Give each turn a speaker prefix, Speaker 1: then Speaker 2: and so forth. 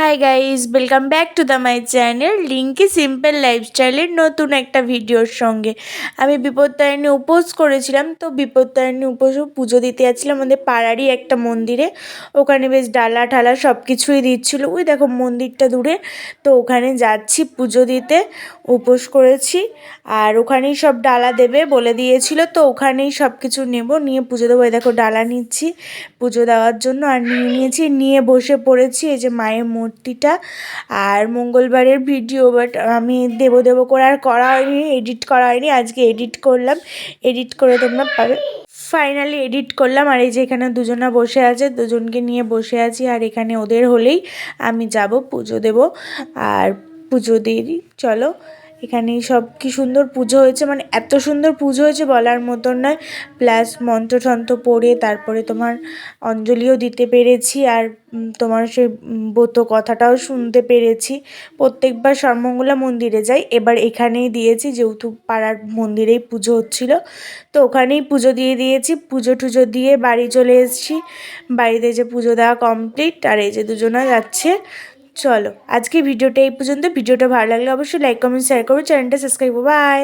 Speaker 1: Hi guys welcome back to the my channel linky simple লাইফস্টাইলের নতুন একটা ভিডিওর সঙ্গে। আমি বিপত্তারিণী উপোস করেছিলাম, তো বিপত্তারিণী উপোসও পুজো দিতে যাচ্ছিলাম আমাদের পাড়ারই একটা মন্দিরে। ওখানে বেশ ডালা ঠালা সব কিছুই দিচ্ছিল। ওই দেখো মন্দিরটা দূরে, তো ওখানে যাচ্ছি পুজো দিতে, উপোস করেছি। আর ওখানেই সব ডালা দেবে বলে দিয়েছিল, তো ওখানেই সব কিছু নেব, নিয়ে পুজো দেবো। দেখো ডালা নিচ্ছি, পুজো দেওয়ার জন্য। আর নিয়ে নিয়েছি, নিয়ে বসে পড়েছি, এই যে মায়ের মূর্তিটা। আর মঙ্গলবারের ভিডিও বাট আমি দেবো দেবো করে আর করা হয়নি এডিট করা হয়নি, আজকে এডিট করলাম। এডিট করে তোমরা পাবে। ফাইনালি এডিট করলাম, আর এই যে এখানে দুজনা বসে আছে, দুজনকে নিয়ে বসে আছি, আর এখানে ওদের হলেই আমি যাব, পুজো দেব। আর পুজো দিই, চলো। এখানে সব কি সুন্দর পুজো হয়েছে মানে এত সুন্দর পুজো হয়েছে বলার মতন নয়। প্লাস মন্ত্র টন্ত্র পড়ে তারপরে তোমার অঞ্জলিও দিতে পেরেছি আর তোমার উম, ব্রত কথাটাও শুনতে পেরেছি। প্রত্যেকবার সর্বমঙ্গলা মন্দিরে যাই। এবার এখানেই দিয়েছি যেহেতু পাড়ার মন্দিরেই পুজো হচ্ছিল। তো ওখানেই পুজো দিয়ে দিয়েছি পুজো টুজো দিয়ে বাড়ি চলে এসেছি। বাড়িতে যে পুজো দেওয়া কমপ্লিট আর এই যে দুজনা যাচ্ছে। চলো আজকে ভিডিওটা এই পর্যন্ত। ভিডিওটা ভালো লাগলে অবশ্যই লাইক কমেন্ট শেয়ার করো। চ্যানেলটা সাবস্ক্রাইব বাই